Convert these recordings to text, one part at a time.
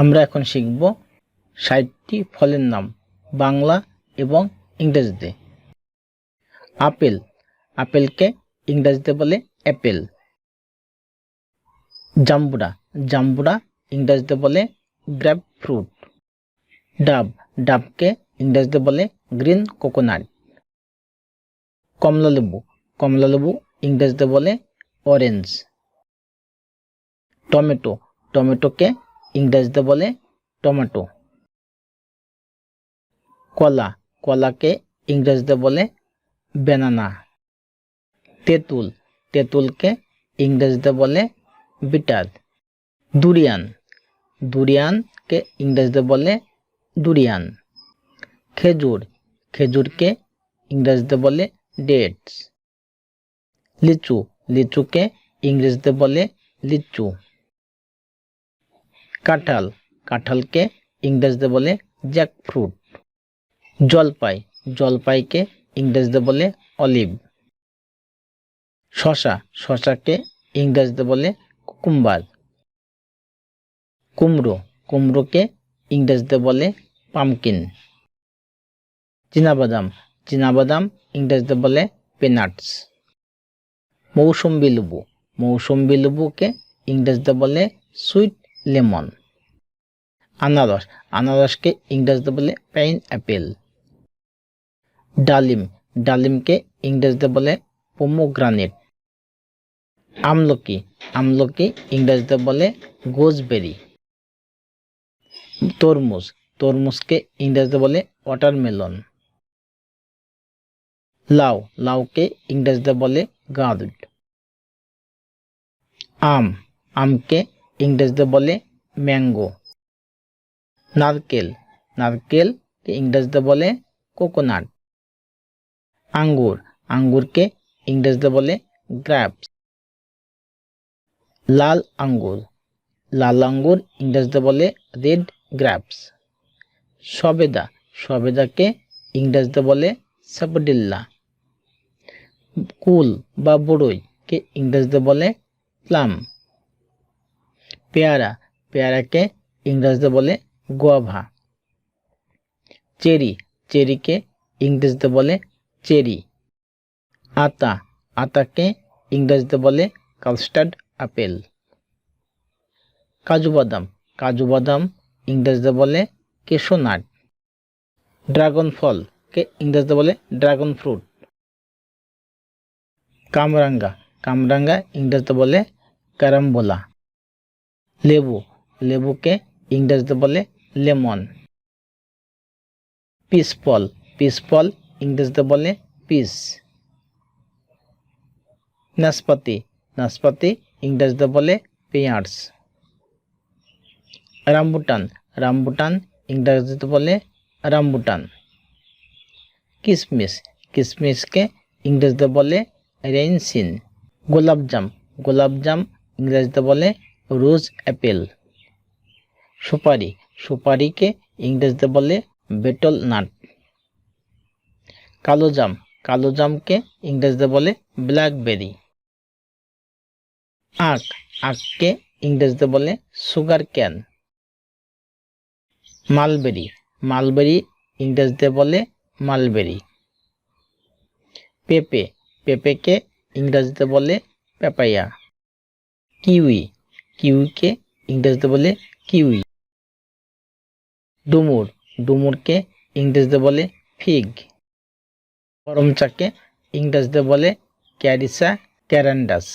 আমরা এখন শিখব ষাটটি ফলের নাম, বাংলা এবং ইংরেজিতে। আপেল, আপেলকে ইংরেজিতে বলে অ্যাপেল। জাম্বুরা জাম্বুরা ইংরেজিতে বলে গ্রেপ ফ্রুট ডাব, ডাবকে ইংরেজিতে বলে গ্রিন কোকোনাট। কমলালেবু কমলালেবু ইংরেজিতে বলে অরেঞ্জ। টমেটো, টমেটোকে ইংরেজিতে বলে টমেটো। কলা, কলাকে ইংরেজিতে বলে বেনানা তেঁতুল, তেঁতুলকে ইংরেজিতে বলে বিটার দুরিয়ান, দুরিয়ানকে ইংরেজিতে বলে দুরিয়ান। খেজুর, খেজুরকে ইংরেজিতে বলে ডেটস। লিচু, লিচুকে ইংরেজিতে বলে লিচু। কাঁঠাল। কাঁঠালকে ইংরেজিতে বলে জ্যাক ফ্রুট জলপাই। জলপাইকে ইংরেজিতে বলে অলিভ শশা শশাকে ইংরেজিতে বলে কুকুম্বার। কুমড়ো। কুমড়োকে ইংরেজিতে বলে পামকিন চীনাবাদাম। চীনাবাদাম ইংরেজিতে বলে পেনাটস মৌসুম্বি লেবু। মৌসুম্বি লেবুকে ইংরেজিতে বলে সুইট লেমন আনারস। আনারসকে ইংরেজিতে বলে পাইন অ্যাপেল ডালিম। ডালিমকে ইংরেজিতে বলে পোমোগ্রানেট আমলকি। আমলকি ইংরেজিতে বলে গোজবেরি তরমুজ। তরমুজকে ইংরেজিতে বলে ওয়াটারমেলন লাউ। লাউকে ইংরেজিতে বলে গাঁদ আম। আমকে ইংরেজিতে বলে ম্যাঙ্গো নারকেল। নারকেলকে ইংরেজিতে বলে কোকোনাট। আঙ্গুর। আঙ্গুরকে ইংরেজিতে বলে গ্রাপস লাল আঙ্গুর। লাল আঙ্গুর ইংরেজিতে বলে রেড গ্রাপস সবেদা। সবেদাকে ইংরেজিতে বলে সাপডিল্লা কুল বা বড়ইকে ইংরেজিতে বলে প্লাম। পেয়ারা। পেয়ারাকে ইংরেজিতে বলে গোয়াভা। চেরি, চেরিকে ইংরেজিতে বলে চেরি। আতা, আতাকে ইংরেজিতে বলে কালস্টার্ড আপেল। কাজু বাদাম কাজু বাদাম ইংরেজিতে বলে কেশোনাট ড্রাগন ফলকে ইংরেজিতে বলে ড্রাগন ফ্রুট। কামরাঙ্গা কামরাঙ্গা ইংরেজিতে বলে ক্যারাম্বোলা। লেবু, লেবুকে ইংরেজিতে বলে লেমন। পিস ফল ইংরেজিতে বলে পিস। নাশপাতি। নাশপাতি, ইংরেজিতে বলে পেঁয়াজ। রামবুটান। রামবুটান, ইংরেজিতে বলে রামবুটান। কিশমিশ কিশমিশকে ইংরেজিতে বলে রেইনসিন গোলাপজাম। গোলাপজাম, ইংরেজিতে বলে রোজ অ্যাপেল। সুপারি। সুপারিকে ইংরেজিতে বলে বেটল নাট। কালো জাম, কালো জামকে ইংরেজিতে বলে ব্ল্যাকবেরি। আখ, আখকে ইংরেজিতে বলে সুগার ক্যান। মালবেরি মালবেরি ইংরেজিতে বলে মালবেরি। পেঁপে, পেঁপেকে ইংরেজিতে বলে পেপাইয়া। কিউই, কিউইকে ইংরেজিতে বলে কিউই। ডুমুর, ডুমুরকে ইংরেজিতে বলে ফিগ। গরম চাকে ইংরেজিতে বলে ক্যারিসা ক্যারান্ডাস।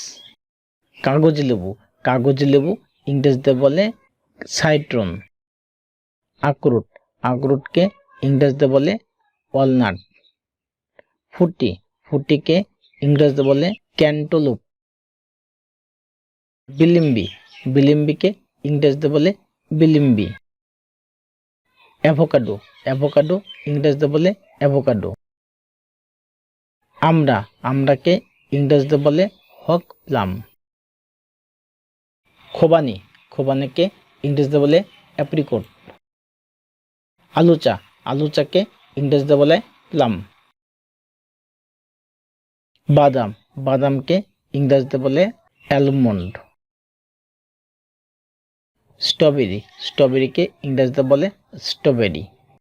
কাগজ লেবু কাগজ লেবু ইংরেজিতে বলে সাইট্রন। আখরুট, আখরুটকে ইংরেজিতে বলে ওয়ালনাট। ফুটি, ফুটিকে ইংরেজিতে বলে ক্যান্টোলুপ। বিলিম্বি, বিলিম্বিকে ইংরেজিতে বলে বিলিম্বি। অ্যাভোকাডো অ্যাভোকাডো ইংরেজিতে বলে অ্যাভোকাডো আমরা, আমরাকে ইংরেজিতে বলে হক প্লাম খোবানি, খোবানিকে ইংরেজিতে বলে অ্যাপ্রিকোট আলুচা, আলুচাকে ইংরেজিতে বলে প্লাম বাদাম, বাদামকে ইংরেজিতে বলে অ্যালমন্ড স্ট্রবেরি। স্ট্রবেরিকে ইংরেজিতে বলে স্ট্রবেরি।